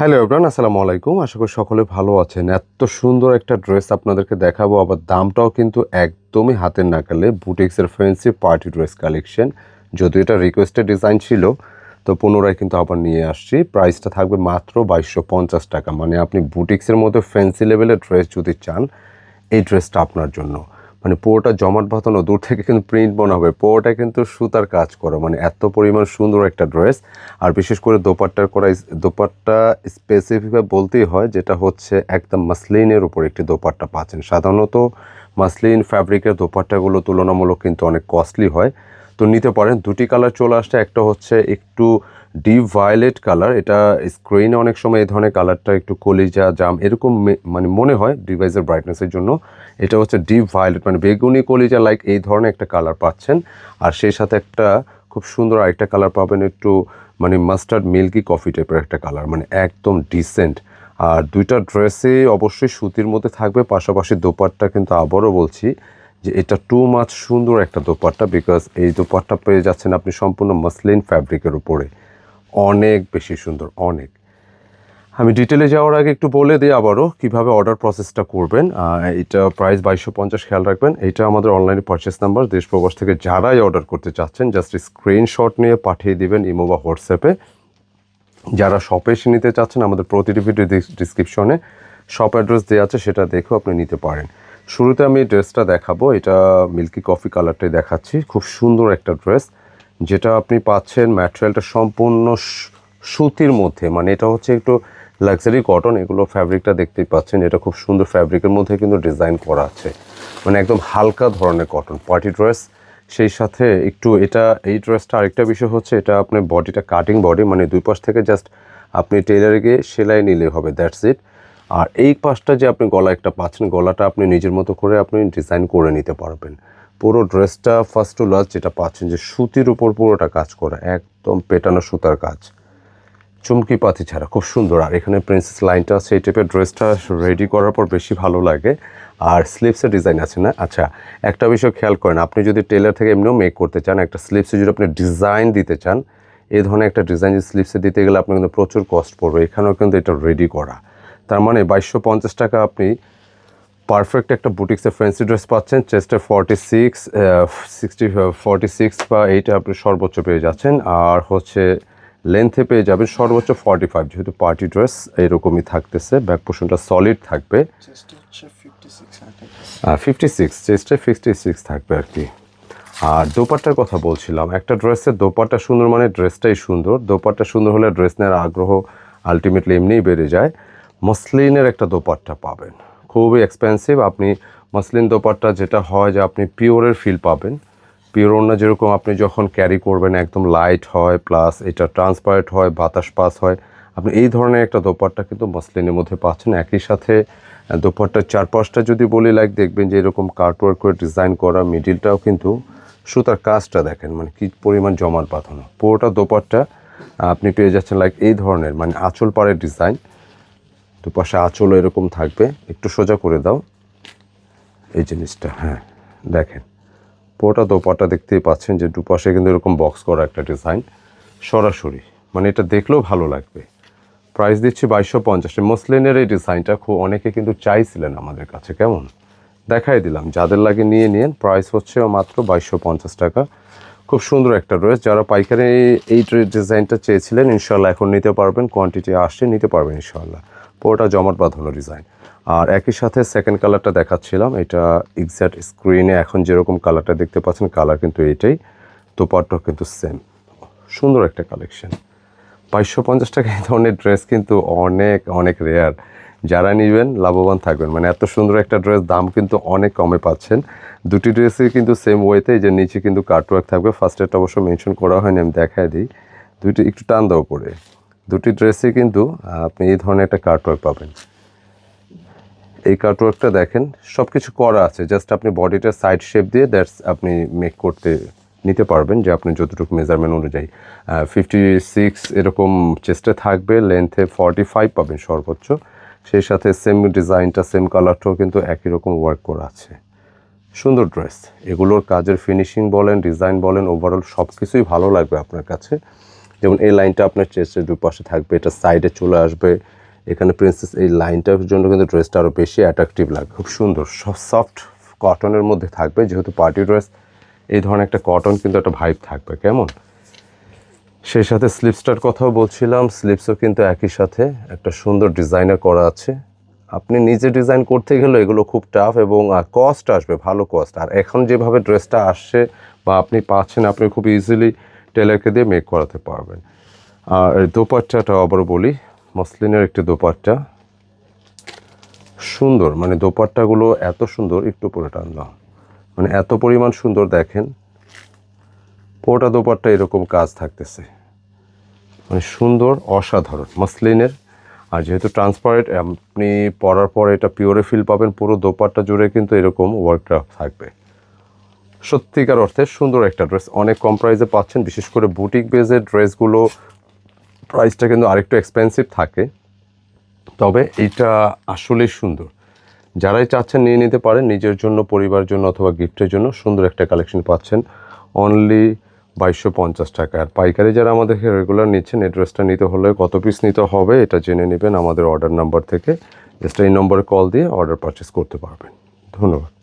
Hello everyone আসসালামু আলাইকুম আশা করি সকলে ভালো আছেন। এত সুন্দর একটা ড্রেস আপনাদেরকে দেখাবো, আবার দামটাও কিন্তু একদমই হাতের নাগালে। বুটিক্সের ফ্যান্সি পার্টি ড্রেস কালেকশন যদিও এটা রিকোয়েস্টেড ডিজাইন ছিল, তো পুনরায় কিন্তু আবার নিয়ে আসছি। প্রাইসটা থাকবে মাত্র বাইশশো পঞ্চাশ টাকা। মানে আপনি বুটিক্সের মধ্যে ফ্যান্সি লেভেলের ড্রেস যদি চান, এই ড্রেসটা আপনার জন্য। মানে পুরোটা জমাট বাঁধানো দূর থেকে কিন্তু প্রিন্ট মনে হবে। পুরোটা কিন্তু সুতার কাজ করো। মানে এত পরিমাণ সুন্দর একটা ড্রেস আর বিশেষ করে দোপাট্টার করা দোপাট্টা স্পেসিফিকভাবে বলতেই হয় যেটা হচ্ছে একদম মাসলিনের উপর একটি দোপাট্টা পাচ্ছেন। সাধারণত মাসলিন ফ্যাব্রিকের দোপাট্টাগুলো তুলনামূলক কিন্তু অনেক কস্টলি হয়। তো নিতে পারেন। দুটি কালার চলে আসছে, একটা হচ্ছে একটু ডিপ ভায়োলেট কালার, এটা স্ক্রিনে অনেক সময় এই ধরনের কালারটা একটু কলিজা, জাম এরকম মানে মনে হয় ডিভাইসের ব্রাইটনেসের জন্য। এটা হচ্ছে ডিপ ভায়োলেট মানে বেগুনি কলিজা লাইক এই ধরনের একটা কালার পাচ্ছেন। আর সেই সাথে একটা খুব সুন্দর আরেকটা কালার পাবেন একটু মানে মাস্টার্ড মিল্কি কফি টাইপের একটা কালার মানে একদম ডিসেন্ট আর দুইটা ড্রেসে অবশ্যই সুতির মধ্যে থাকবে, পাশাপাশি দোপাট্টা কিন্তু আবারও বলছি। যে এটা টু মাছ সুন্দর একটা দোপাট্টা বিকজ এই দোপাট্টা পেয়ে যাচ্ছেন আপনি সম্পূর্ণ মাসলিন ফ্যাব্রিকের উপরে। অনেক বেশি সুন্দর, অনেক। আমি ডিটেলে যাওয়ার আগে একটু বলে দিই আবারও কীভাবে অর্ডার প্রসেসটা করবেন। এটা প্রাইস বাইশশো পঞ্চাশ, খেয়াল রাখবেন। এটা আমাদের অনলাইনে পারচেস নাম্বার দেশ প্রবাস থেকে যারাই অর্ডার করতে চাচ্ছেন জাস্ট স্ক্রিনশট নিয়ে পাঠিয়ে দিবেন ইমো বা হোয়াটসঅ্যাপে। যারা শপে এসে নিতে চাচ্ছেন, আমাদের প্রতিটি ভিডিও ডিসক্রিপশনে শপ অ্যাড্রেস দেওয়া আছে, সেটা দেখেও আপনি নিতে পারেন। শুরুতে আমি ড্রেসটা দেখাবো। এটা মিল্কি কফি কালারটাই দেখাচ্ছি। খুব সুন্দর একটা ড্রেস, যেটা আপনি পাচ্ছেন ম্যাটেরিয়ালটা সম্পূর্ণ সুতির মধ্যে। মানে এটা হচ্ছে একটু লাক্সারি কটন, এগুলো ফ্যাব্রিকটা দেখতেই পাচ্ছেন। এটা খুব সুন্দর ফ্যাব্রিকের মধ্যে কিন্তু ডিজাইন করা আছে। মানে একদম হালকা ধরনের কটন পার্টি ড্রেস। সেই সাথে একটু এটা, এই ড্রেসটা আরেকটা বিষয় হচ্ছে, এটা আপনার বডিটা কাটিং বডি মানে দুই পাশ থেকে জাস্ট আপনি টেলারে গিয়ে সেলাই নিলে হবে, দ্যাটস ইট। আর এই পাশটা যে আপনি গলা একটা পাচ্ছেন, গলাটা আপনি নিজের মতো করে আপনি ডিজাইন করে নিতে পারবেন। পুরো ড্রেসটা ফার্স্ট টু লাস্ট যেটা পাচ্ছেন যে সুতির উপর পুরোটা কাজ করা, একদম পেটানো সুতার কাজ। চুমকি পাতি ছাড়া, খুব সুন্দর। আর এখানে প্রিন্সেস লাইনটা এই টাইপের ড্রেসটা রেডি করার পর বেশি ভালো লাগে। আর স্লিপসের ডিজাইন আছে না? আচ্ছা একটা বিষয় খেয়াল করেন, আপনি যদি টেলার থেকে এমনিও মেক করতে চান, একটা স্লিপসে যদি আপনি ডিজাইন দিতে চান এই ধরনের একটা ডিজাইন স্লিপসে দিতে গেলে আপনার কিন্তু প্রচুর কস্ট পড়বে। এখানেও কিন্তু এটা রেডি করা। তার মানে বাইশশো পঞ্চাশ টাকা আপনি পারফেক্ট একটা বুটিক্সের ফ্যান্সি ড্রেস পাচ্ছেন। চেস্টে forty six sixty forty six বা এইটা আপনি সর্বোচ্চ পেয়ে যাচ্ছেন। আর হচ্ছে লেন্থে পেয়ে যাবেন সর্বোচ্চ ফর্টি ফাইভ যেহেতু পার্টি ড্রেস এরকমই থাকতেছে ব্যাক পোর্শনটা সলিড থাকবে। ফিফটি সিক্স চেস্টে ফিফটি সিক্স থাকবে আর কি। আর দোপাট্টার কথা বলছিলাম একটা ড্রেসের দোপাট্টা সুন্দর মানে ড্রেসটাই সুন্দর। দোপাট্টা সুন্দর হলে ড্রেস নেওয়ার আগ্রহ আলটিমেটলি এমনিই বেড়ে যায়। মসলিনের একটা দোপাট্টা পাবেন। খুবই এক্সপেন্সিভ আপনি মসলিন দোপাট্টা যেটা হয় যে আপনি পিওরের ফিল পাবেন। পিওর না যেরকম আপনি যখন ক্যারি করবেন, একদম লাইট হয় প্লাস এটা ট্রান্সপারেন্ট হয়, বাতাস পাস হয়, আপনি এই ধরনের একটা দোপাট্টা কিন্তু মসলিনের মধ্যে পাচ্ছেন। একই সাথে দোপাট্টার চারপাশটা যদি বলি লাইক দেখবেন যে এরকম কার্টওয়ার্ক করে ডিজাইন করা মিডিলটাও কিন্তু সুতার কাজটা দেখেন মানে কী পরিমাণ জমাট বাঁধানো। পুরোটা দোপাট্টা আপনি পেয়ে যাচ্ছেন লাইক এই ধরনের মানে আঁচল পাড়ের ডিজাইন দুপাশে আঁচলও এরকম থাকবে। একটু সোজা করে দাও। এই জিনিসটা হ্যাঁ দেখেন। পুরোটা দোপাটা দেখতেই পাচ্ছেন যে দুপাশে কিন্তু এরকম বক্স করা একটা ডিজাইন সরাসরি মানে এটা দেখলেও ভালো লাগবে। প্রাইস দিচ্ছি বাইশশো পঞ্চাশে। মসলিনের এই ডিজাইনটা খুব, অনেকে কিন্তু চাইছিলেন আমাদের কাছে, কেমন? দেখাই দিলাম। যাদের লাগে নিয়ে নিন। প্রাইস হচ্ছে মাত্র বাইশশো পঞ্চাশ টাকা। খুব সুন্দর একটা ড্রেস যারা পাইকারি এই ডিজাইনটা চেয়েছিলেন ইনশাল্লাহ এখন নিতে পারবেন। কোয়ান্টিটি আসছে, নিতে পারবেন ইনশাল্লাহ পুরোটা জমাট বাঁধানো ডিজাইন আর একই সাথে সেকেন্ড কালারটা দেখাচ্ছিলাম, এটা এক্স্যাক্ট স্ক্রিনে এখন যেরকম কালারটা দেখতে পাচ্ছেন কালার কিন্তু এইটাই দোপাট্টা কিন্তু সেম সুন্দর একটা কালেকশন বাইশশো পঞ্চাশ টাকা এই ধরনের ড্রেস কিন্তু অনেক অনেক রেয়ার যারা নেবেন, লাভবান থাকবেন। মানে এত সুন্দর একটা ড্রেস দাম কিন্তু অনেক কমে পাচ্ছেন। দুটি ড্রেসই কিন্তু সেম ওয়েতে যে নিচে কিন্তু কাটওয়ার্ক থাকবে। ফার্স্ট এডটা অবশ্য মেনশন করা হয়নি, আমি দেখাই দিই। দুইটি একটু টান দাও করে দুটি ড্রেসে কিন্তু আপনি এই ধরনের একটা কাটওয়ার্ক পাবেন। এই কাটওয়ার্কটা দেখেন সব কিছু করা আছে জাস্ট আপনি বডিটা সাইড শেপ দিয়ে দ্যাটস আপনি মেক করতে, নিতে পারবেন যে আপনি যতটুকু মেজারমেন্ট অনুযায়ী। ফিফটি সিক্স এরকম চেস্টে থাকবে লেন্থে ফর্টি ফাইভ পাবেন সর্বোচ্চ। সেই সাথে সেম ডিজাইনটা সেম কালারটাও কিন্তু একই রকম ওয়ার্ক করা আছে। সুন্দর ড্রেস এগুলোর কাজের ফিনিশিং বলেন ডিজাইন বলেন ওভারঅল সব কিছুই ভালো লাগবে আপনার কাছে। যেমন এই লাইনটা আপনার চেস্টের দুপাশে থাকবে, এটা সাইডে চলে আসবে। এখানে প্রিন্সেস এই লাইনটার জন্য কিন্তু ড্রেসটা আরও বেশি অ্যাট্রাকটিভ লাগবে খুব সুন্দর সফট কটনের মধ্যে থাকবে, যেহেতু পার্টি ড্রেস এই ধরনের একটা কটন কিন্তু একটা ভাইব থাকবে, কেমন? সেই সাথে স্লিপসটার কথাও বলছিলাম স্লিপসও কিন্তু একই সাথে একটা সুন্দর ডিজাইনার করা আছে। আপনি নিজে ডিজাইন করতে গেলে এগুলো খুব টাফ এবং কস্ট আসবে, ভালো কস্ট আর এখন যেভাবে ড্রেসটা আসছে বা আপনি পাচ্ছেন, আপনি খুব ইজিলি টেলারকে দিয়ে মেক করাতে পারবেন। আর দোপাট্টাটা আবার বলি, মসলিনের একটি দোপাট্টা। সুন্দর মানে দোপাট্টাগুলো এত সুন্দর, একটু পরে টানলাম মানে এত পরিমাণ সুন্দর দেখেন পোটা দোপাট্টা এরকম কাজ থাকতেছে। মানে সুন্দর, অসাধারণ, মসলিনের। আর যেহেতু ট্রান্সপারেন্ট আপনি পরার পর এটা পিওরে ফিল পাবেন, পুরো দোপাট্টা জুড়ে কিন্তু এরকম ওয়ার্কটা থাকবে। সত্যিকার অর্থে সুন্দর একটা ড্রেস অনেক কম প্রাইসে পাচ্ছেন, বিশেষ করে বুটিক বেজের ড্রেসগুলো প্রাইসটা কিন্তু আরেকটু এক্সপেন্সিভ থাকে। তবে এইটা আসলেই সুন্দর। যারাই চাচ্ছেন নিয়ে নিতে পারেন, নিজের জন্য পরিবার জন্য অথবা গিফটের জন্য সুন্দর একটা কালেকশন পাচ্ছেন। অনলি বাইশশো পঞ্চাশ টাকা। আর পাইকারি যারা আমাদেরকে রেগুলার নিচ্ছেন, এই ড্রেসটা নিতে হলে কত পিস নিতে হবে, এটা জেনে নেবেন আমাদের অর্ডার নাম্বার থেকে। জাস্ট এই নম্বরে কল দিয়ে অর্ডার পারচেস করতে পারবেন। ধন্যবাদ।